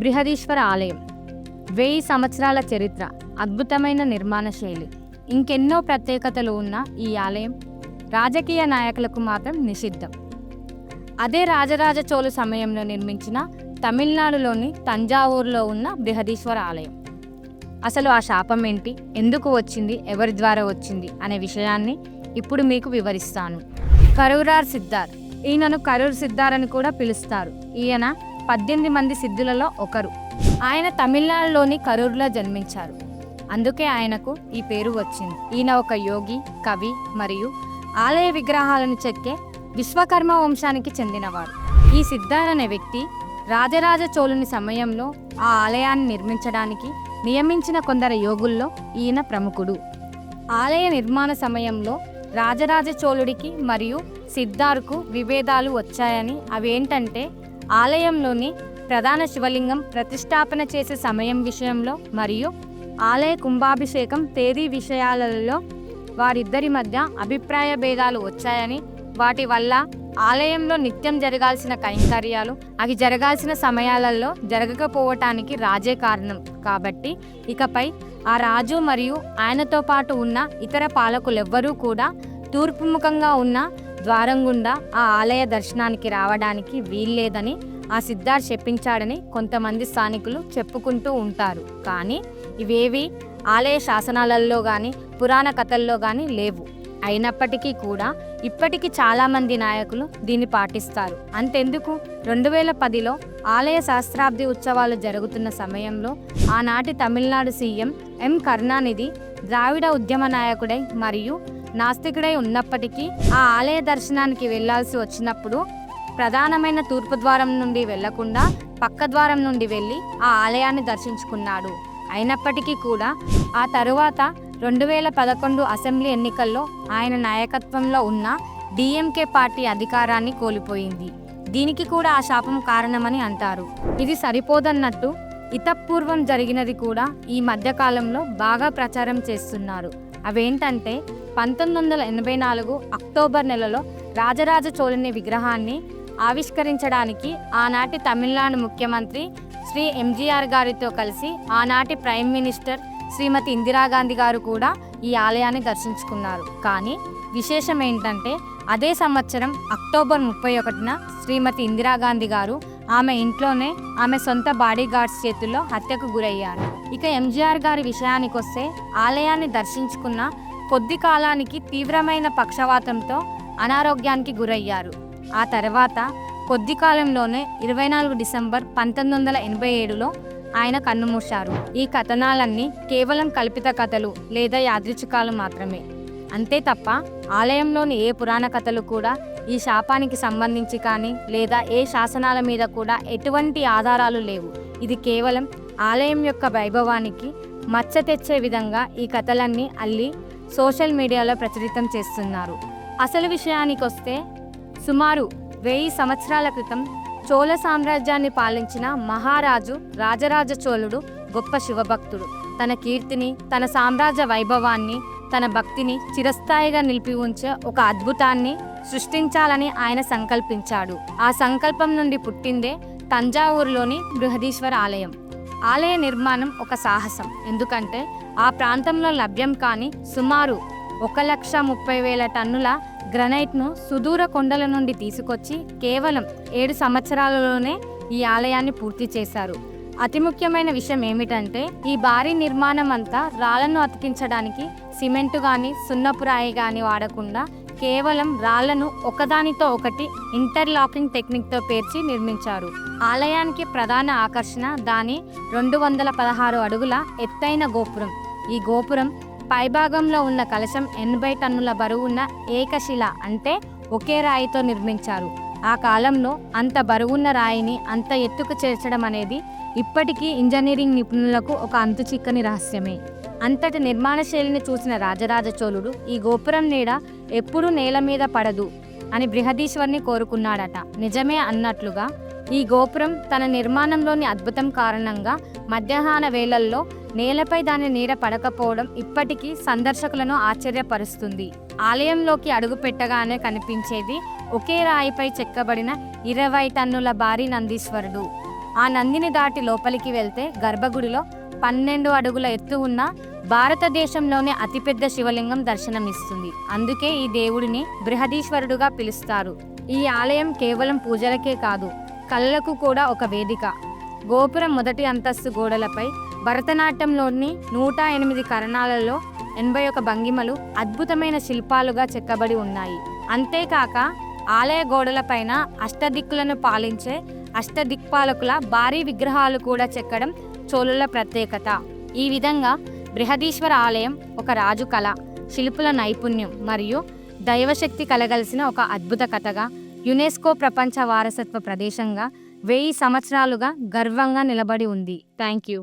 బృహదీశ్వర ఆలయం. వెయ్యి సంవత్సరాల చరిత్ర అద్భుతమైన నిర్మాణ శైలి. ఇంకెన్నో ప్రత్యేకతలు ఉన్న ఈ ఆలయం రాజకీయ నాయకులకు మాత్రం నిషిద్ధం. అదే రాజరాజ చోళు సమయంలో నిర్మించిన తమిళనాడులోని తంజావూరులో ఉన్న బృహదీశ్వర ఆలయం. అసలు ఆ శాపం ఏంటి? ఎందుకు వచ్చింది? ఎవరి ద్వారా వచ్చింది? అనే విషయాన్ని ఇప్పుడు మీకు వివరిస్తాను. కరూరార్ సిద్ధార్. ఈయనను కరూర్ సిద్ధార్ అని కూడా పిలుస్తారు. ఈయన పద్దెనిమిది మంది సిద్ధులలో ఒకరు. ఆయన తమిళనాడులోని కరూరులో జన్మించారు. అందుకే ఆయనకు ఈ పేరు వచ్చింది. ఈయన ఒక యోగి కవి మరియు ఆలయ విగ్రహాలను చెక్కే విశ్వకర్మ వంశానికి చెందినవాడు. ఈ సిద్ధార్ అనే వ్యక్తి రాజరాజ చోళుని సమయంలో ఆ ఆలయాన్ని నిర్మించడానికి నియమించిన కొందరు యోగుల్లో ఈయన ప్రముఖుడు. ఆలయ నిర్మాణ సమయంలో రాజరాజ చోళుడికి మరియు సిద్ధార్కు విభేదాలు వచ్చాయని అవేంటంటే ఆలయంలోని ప్రధాన శివలింగం ప్రతిష్టాపన చేసే సమయం విషయంలో మరియు ఆలయ కుంభాభిషేకం తేదీ విషయాలలో వారిద్దరి మధ్య అభిప్రాయ భేదాలు వచ్చాయని వాటి వల్ల ఆలయంలో నిత్యం జరగాల్సిన కైంకర్యాలు అవి జరగాల్సిన సమయాలలో జరగకపోవటానికి రాజే కారణం. కాబట్టి ఇకపై ఆ రాజు మరియు ఆయనతో పాటు ఉన్న ఇతర పాలకులెవ్వరూ కూడా తూర్పుముఖంగా ఉన్న ద్వారం గుండా ఆ ఆలయ దర్శనానికి రావడానికి వీల్లేదని ఆ సిద్ధార్థ్ చెప్పించాడని కొంతమంది స్థానికులు చెప్పుకుంటూ ఉంటారు. కానీ ఇవేవి ఆలయ శాసనాలలో కానీ పురాణ కథల్లో కానీ లేవు. అయినప్పటికీ కూడా ఇప్పటికీ చాలామంది నాయకులు దీన్ని పాటిస్తారు. అంతెందుకు? రెండు వేల పదిలో ఆలయ శాస్త్రాబ్ది ఉత్సవాలు జరుగుతున్న సమయంలో ఆనాటి తమిళనాడు సీఎం ఎం కరుణానిధి ద్రావిడ ఉద్యమ నాయకుడై మరియు నాస్తికుడై ఉన్నప్పటికీ ఆ ఆలయ దర్శనానికి వెళ్ళాల్సి వచ్చినప్పుడు ప్రధానమైన తూర్పు ద్వారం నుండి వెళ్ళకుండా పక్క ద్వారం నుండి వెళ్ళి ఆ ఆలయాన్ని దర్శించుకున్నాడు. అయినప్పటికీ కూడా ఆ తరువాత రెండు వేల పదకొండు అసెంబ్లీ ఎన్నికల్లో ఆయన నాయకత్వంలో ఉన్న డిఎంకే పార్టీ అధికారాన్ని కోల్పోయింది. దీనికి కూడా ఆ శాపం కారణమని అంటారు. ఇది సరిపోదన్నట్టు ఇతపూర్వం జరిగినది కూడా ఈ మధ్యకాలంలో బాగా ప్రచారం చేస్తున్నారు. అవేంటంటే పంతొమ్మిది వందల ఎనభై నాలుగు అక్టోబర్ నెలలో రాజరాజ చోళుని విగ్రహాన్ని ఆవిష్కరించడానికి ఆనాటి తమిళనాడు ముఖ్యమంత్రి శ్రీ ఎంజీఆర్ గారితో కలిసి ఆనాటి ప్రైమ్ మినిస్టర్ శ్రీమతి ఇందిరాగాంధీ గారు కూడా ఈ ఆలయాన్ని దర్శించుకున్నారు. కానీ విశేషం ఏంటంటే అదే సంవత్సరం అక్టోబర్ ముప్పై ఒకటిన శ్రీమతి ఇందిరాగాంధీ గారు ఆమె ఇంట్లోనే ఆమె సొంత బాడీగార్డ్స్ చేతుల్లో హత్యకు గురయ్యారు. ఇక ఎంజీఆర్ గారి విషయానికి వస్తే ఆలయాన్ని దర్శించుకున్న కొద్ది కాలానికి తీవ్రమైన పక్షవాతంతో అనారోగ్యానికి గురయ్యారు. ఆ తర్వాత కొద్ది కాలంలోనే ఇరవై నాలుగు డిసెంబర్ పంతొమ్మిది వందల ఎనభై ఏడులో ఆయన కన్నుమూశారు. ఈ కథనాలన్నీ కేవలం కల్పిత కథలు లేదా యాదృచ్ఛికాలు మాత్రమే. అంతే తప్ప ఆలయంలోని ఏ పురాణ కథలు కూడా ఈ శాపానికి సంబంధించి కానీ లేదా ఏ శాసనాల మీద కూడా ఎటువంటి ఆధారాలు లేవు. ఇది కేవలం ఆలయం యొక్క వైభవానికి మచ్చ తెచ్చే విధంగా ఈ కథలన్నీ అల్లి సోషల్ మీడియాలో ప్రచురితం చేస్తున్నారు. అసలు విషయానికి వస్తే సుమారు వెయ్యి సంవత్సరాల క్రితం చోళ సామ్రాజ్యాన్ని పాలించిన మహారాజు రాజరాజ చోళుడు గొప్ప శివభక్తుడు. తన కీర్తిని తన సామ్రాజ్య వైభవాన్ని తన భక్తిని చిరస్థాయిగా నిలిపి ఉంచే ఒక అద్భుతాన్ని సృష్టించాలని ఆయన సంకల్పించాడు. ఆ సంకల్పం నుండి పుట్టిందే తంజావూరులోని బృహదీశ్వర ఆలయం. ఆలయ నిర్మాణం ఒక సాహసం. ఎందుకంటే ఆ ప్రాంతంలో లభ్యం కాని సుమారు ఒక లక్ష ముప్పై వేల టన్నుల గ్రనైట్ను సుదూర కొండల నుండి తీసుకొచ్చి కేవలం ఏడు సంవత్సరాలలోనే ఈ ఆలయాన్ని పూర్తి చేశారు. అతి ముఖ్యమైన విషయం ఏమిటంటే ఈ భారీ నిర్మాణం అంతా రాళ్ళను అతికించడానికి సిమెంటు కానీ సున్నపురాయి కానీ వాడకుండా కేవలం రాళ్ళను ఒకదానితో ఒకటి ఇంటర్లాకింగ్ టెక్నిక్తో పేర్చి నిర్మించారు. ఆలయానికి ప్రధాన ఆకర్షణ దాని రెండు వందల పదహారు అడుగుల ఎత్తైన గోపురం. ఈ గోపురం పైభాగంలో ఉన్న కలశం ఎనభై టన్నుల బరువున్న ఏకశిల అంటే ఒకే రాయితో నిర్మించారు. ఆ కాలంలో అంత బరువున్న రాయిని అంత ఎత్తుకు చేర్చడం అనేది ఇప్పటికీ ఇంజనీరింగ్ నిపుణులకు ఒక అంతు చిక్కని రహస్యమే. అంతటి నిర్మాణ శైలిని చూసిన రాజరాజ చోళుడు ఈ గోపురం నీడ ఎప్పుడూ నేల మీద పడదు అని బృహదీశ్వర్ని కోరుకున్నాడట. నిజమే అన్నట్లుగా ఈ గోపురం తన నిర్మాణంలోని అద్భుతం కారణంగా మధ్యాహ్న వేళల్లో నేలపై దాని నీడ పడకపోవడం ఇప్పటికీ సందర్శకులను ఆశ్చర్యపరుస్తుంది. ఆలయంలోకి అడుగు పెట్టగానే కనిపించేది ఒకే రాయిపై చెక్కబడిన ఇరవై టన్నుల భారీ నందీశ్వరుడు. ఆ నందిని దాటి లోపలికి వెళ్తే గర్భగుడిలో పన్నెండు అడుగుల ఎత్తు ఉన్న భారతదేశంలోనే అతిపెద్ద శివలింగం దర్శనమిస్తుంది. అందుకే ఈ దేవుడిని బృహదీశ్వరుడుగా పిలుస్తారు. ఈ ఆలయం కేవలం పూజలకే కాదు కళలకు కూడా ఒక వేదిక. గోపురం మొదటి అంతస్తు గోడలపై భరతనాట్యంలోని నూట ఎనిమిది కరణాలలో ఎనభై ఒక భంగిమలు అద్భుతమైన శిల్పాలుగా చెక్కబడి ఉన్నాయి. అంతేకాక ఆలయ గోడలపైన అష్టదిక్కులను పాలించే అష్టదిక్పాలకుల భారీ విగ్రహాలు కూడా చెక్కడం చోళుల ప్రత్యేకత. ఈ విధంగా బృహదీశ్వర ఆలయం ఒక రాజు కళ శిల్పుల నైపుణ్యం మరియు దైవశక్తి కలగలిసిన ఒక అద్భుత కథగా యునెస్కో ప్రపంచ వారసత్వ ప్రదేశంగా వెయ్యి సంవత్సరాలుగా గర్వంగా నిలబడి ఉంది. Thank you